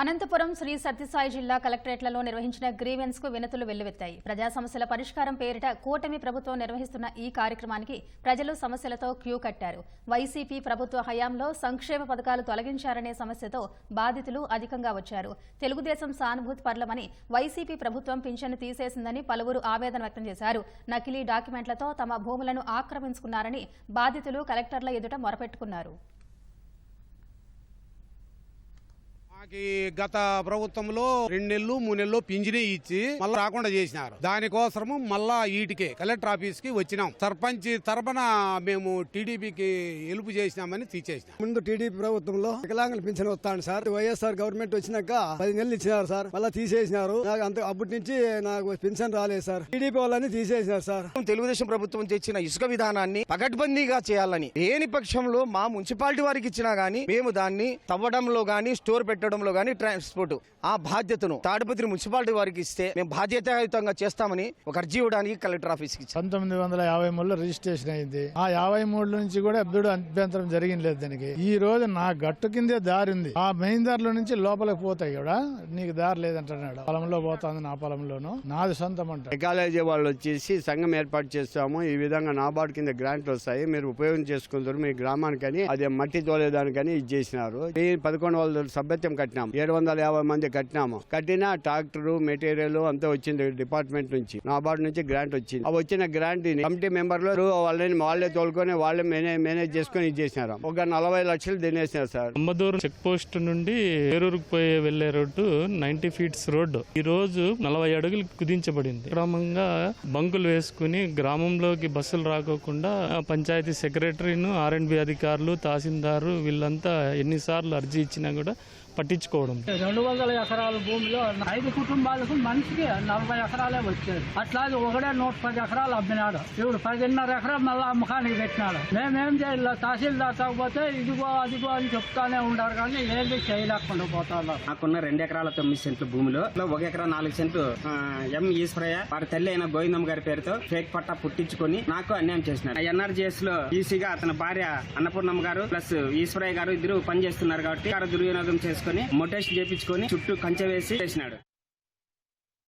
అనంతపురం శ్రీ సత్యసాయి జిల్లా కలెక్టరేట్లలో నిర్వహించిన గ్రీవెన్స్కు వినతులు వెల్లువెత్తాయి. ప్రజా సమస్యల పరిష్కారం పేరిట కూటమి ప్రభుత్వం నిర్వహిస్తున్న ఈ కార్యక్రమానికి ప్రజలు సమస్యలతో క్యూ కట్టారు. వైసీపీ ప్రభుత్వ హయాంలో సంక్షేమ పథకాలు తొలగించారనే సమస్యతో బాధితులు అధికంగా వచ్చారు. తెలుగుదేశం సానుభూతి పర్లమని వైసీపీ ప్రభుత్వం పింఛను తీసేసిందని పలువురు ఆవేదన వ్యక్తం చేశారు. నకిలీ డాక్యుమెంట్లతో తమ భూములను ఆక్రమించుకున్నారని బాధితులు కలెక్టర్ల ఎదుట మొరపెట్టుకున్నారు. మాకి గత ప్రభుత్వంలో రెండు నెలలు మూడు నెలలు పింఛనే ఇచ్చి మళ్ళీ రాకుండా చేసినారు. దానికోసము మళ్ళా ఈటికే కలెక్టర్ ఆఫీస్కి వచ్చినాం. సర్పంచ్ తరపున మేము టీడీపీకి హెల్ప్ చేసినామని తీసేసినాం. ముందు టీడీపీ ప్రభుత్వంలో వికలాంగుల పింఛన్ వస్తాను సార్. వైఎస్ఆర్ గవర్నమెంట్ వచ్చినాక పది నెలలు ఇచ్చినారు సార్. మళ్ళీ తీసేసినారు. నాకు అంత అప్పటి నుంచి నాకు పింఛన్ రాలేదు సార్. టీడీపీ వాళ్ళని తీసేసినారు సార్. తెలుగుదేశం ప్రభుత్వం తెచ్చిన ఇసుక విధానాన్ని పకడ్బందీగా చేయాలని లేని పక్షంలో మా మున్సిపాలిటీ వారికి ఇచ్చినా గానీ మేము దాన్ని తవ్వడంలో గానీ స్టోర్ పెట్టడంలో గానీ ట్రాన్స్పోర్ట్ ఆ బాధ్యతను తాడిపత్రి మున్సిపాలిటీ వారికి ఇస్తే మేము బాధ్యతాయుతంగా చేస్తామని ఒక అర్జీ ఇవ్వడానికి కలెక్టర్ ఆఫీస్కి పంతొమ్మిది వందల యాభై మూడులో రిజిస్ట్రేషన్ అయింది. ఆ యాభై మూడు నుంచి కూడా అబ్దుడు అభ్యంతరం జరిగింది లేదు దానికి. ఈ రోజు నా గట్టు కిందే దారి ఉంది. ఆ మెయిన్ దారిలో నుంచి లోపలికి పోతాయి కూడా నీకు దారి లేదంటున్నాడు. పొలంలో పోతుంది నా పొలంలోను. నాది సొంతం అంట కాలేజీ వాళ్ళు వచ్చేసి సంఘం ఏర్పాటు చేస్తాము. ఈ విధంగా నాబార్డు కింద గ్రాంట్లు వస్తాయి. మీరు ఉపయోగం చేసుకుంటారు మీ గ్రామానికని అదే మట్టి తోలేదానికని ఇది చేసినారు. పదకొండు వందల సభ్యత్వం కట్టినాము. ఏడు వందల యాభై మంది కట్టినాము. కట్టిన ట్రాక్టర్ మెటీరియల్ అంతా వచ్చింది డిపార్ట్మెంట్ నుంచి. నాబార్డు నుంచి గ్రాంట్ వచ్చింది. ఆ వచ్చిన గ్రాంట్ కమిటీ మెంబర్లు వాళ్ళని వాళ్ళే తోలుకొని వాళ్ళే మేనేజ్ మేనేజ్ చేసుకొని ఇది చేసినారు. ఒక నలభై లక్షలు తినేసినారు సార్. అమ్మదూరు చెక్ పోస్ట్ నుండి ఏరూరుకు పోయే వెళ్ళే రోడ్డు నైన్టీ ఫీట్స్ రోడ్డు. ఈ రోజు నలభై అడుగులు కుదించబడింది. క్రమంగా బంకులు వేసుకుని గ్రామంలోకి బస్సులు రాకోకుండా పంచాయతీ సెక్రటరీను ఆర్ఎండ్బి అధికారులు తహసీల్దారు వీళ్ళంతా ఎన్నిసార్లు అర్జీ ఇచ్చినా కూడా పట్టించుకోవడం. రెండు వందల ఎకరాల భూమిలో ఐదు కుటుంబాలకు మనిషికి నలభై ఎకరాలే వచ్చేది. అట్లాగే ఒకడే నూట పది ఎకరాలు అమ్మినాడు. ఇప్పుడు పదిన్నర ఎకరాలు మళ్ళీ అమ్మకానికి పెట్టినాడు. మేమేం చేయాలి తహసీల్దార్ కాకపోతే ఇదిగో అదిగో అని చెప్తానే ఉంటారు కానీ ఏది చేయలేకుండా పోతున్నారు నాకున్న రెండు ఎకరాల తొమ్మిది సెంట్లు భూమిలో. ఒక ఎకరా నాలుగు సెంట్లు ఎం ఈశ్వరయ్య వారి తల్లి అయిన గోవిందమ్మ గారి పేరుతో ఫేక్ పట్టా పుట్టించుకొని నాకు అన్యాయం చేసినారు ఎన్ఆర్జీఎస్లో ఈసీగా అతని భార్య అన్నపూర్ణమ్మ గారు ప్లస్ ఈశ్వరయ్య గారు ఇద్దరు పనిచేస్తున్నారు కాబట్టి దుర్వినియోగం చేసుకుని మొటేషన్ చేపించుకొని చుట్టూ కంచె వేసి చేసినాడు